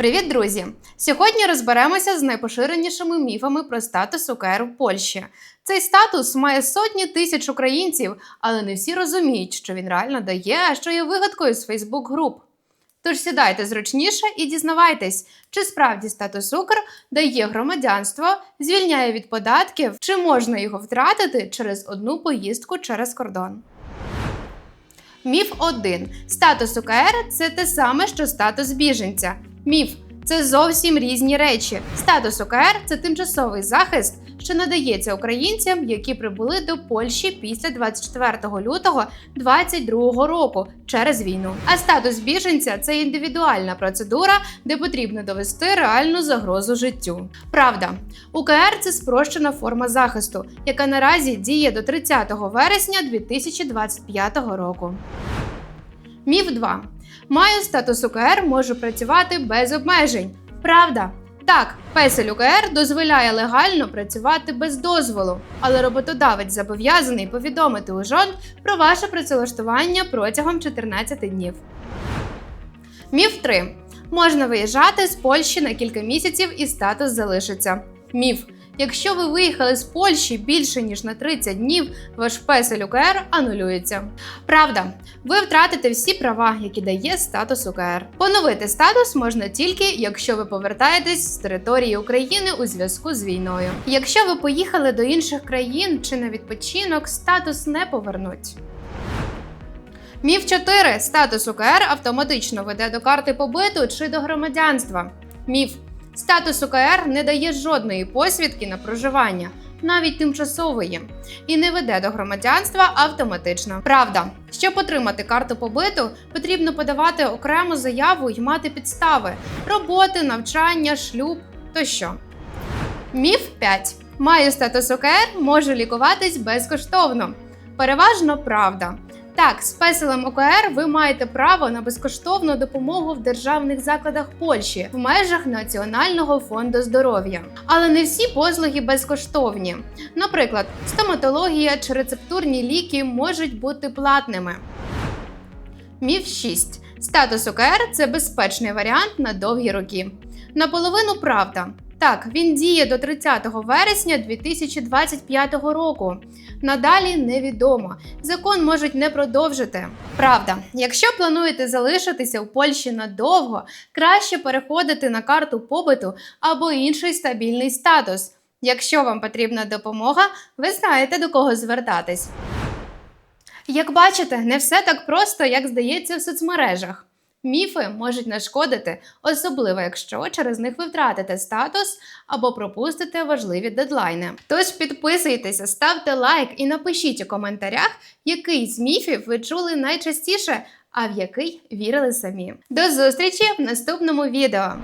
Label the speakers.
Speaker 1: Привіт, друзі! Сьогодні розберемося з найпоширенішими міфами про статус УКР в Польщі. Цей статус має сотні тисяч українців, але не всі розуміють, що він реально дає, а що є вигадкою з Фейсбук-груп. Тож сідайте зручніше і дізнавайтесь, чи справді статус Укр дає громадянство, звільняє від податків, чи можна його втратити через одну поїздку через кордон. Міф 1. Статус УКР це те саме, що статус біженця. Міф це зовсім різні речі. Статус УКР це тимчасовий захист, що надається українцям, які прибули до Польщі після 24 лютого 2022 року через війну. А статус біженця це індивідуальна процедура, де потрібно довести реальну загрозу життю. Правда, УКР це спрощена форма захисту, яка наразі діє до 30 вересня 2025 року. Міф 2. Маю статус УКР, можу працювати без обмежень. Правда. Так, песель УКР дозволяє легально працювати без дозволу, але роботодавець зобов'язаний повідомити УЖОН про ваше працевлаштування протягом 14 днів. Міф 3. Можна виїжджати з Польщі на кілька місяців і статус залишиться. Міф. Якщо ви виїхали з Польщі більше ніж на 30 днів, ваш песель УКР анулюється. Правда, ви втратите всі права, які дає статус УКР. Поновити статус можна тільки, якщо ви повертаєтесь з території України у зв'язку з війною. Якщо ви поїхали до інших країн чи на відпочинок, статус не повернуть. Міф 4. Статус УКР автоматично веде до карти побиту чи до громадянства. Міф. Статус УКР не дає жодної посвідки на проживання, навіть тимчасової, і не веде до громадянства автоматично. Правда, щоб отримати карту побиту, потрібно подавати окрему заяву і мати підстави роботи, навчання, шлюб тощо. Міф 5. Маю статус УКР, можу лікуватись безкоштовно. Переважно правда. Так, з песелем ОКР ви маєте право на безкоштовну допомогу в державних закладах Польщі в межах Національного фонду здоров'я. Але не всі послуги безкоштовні. Наприклад, стоматологія чи рецептурні ліки можуть бути платними. Міф 6. Статус ОКР це безпечний варіант на довгі роки. Наполовину правда. Так, він діє до 30 вересня 2025 року. Надалі невідомо. Закон можуть не продовжити. Правда, якщо плануєте залишитися в Польщі надовго, краще переходити на карту побиту або інший стабільний статус. Якщо вам потрібна допомога, ви знаєте до кого звертатись. Як бачите, не все так просто, як здається в соцмережах. Міфи можуть нашкодити, особливо якщо через них ви втратите статус або пропустите важливі дедлайни. Тож підписуйтеся, ставте лайк і напишіть у коментарях, який з міфів ви чули найчастіше, а в який вірили самі. До зустрічі в наступному відео!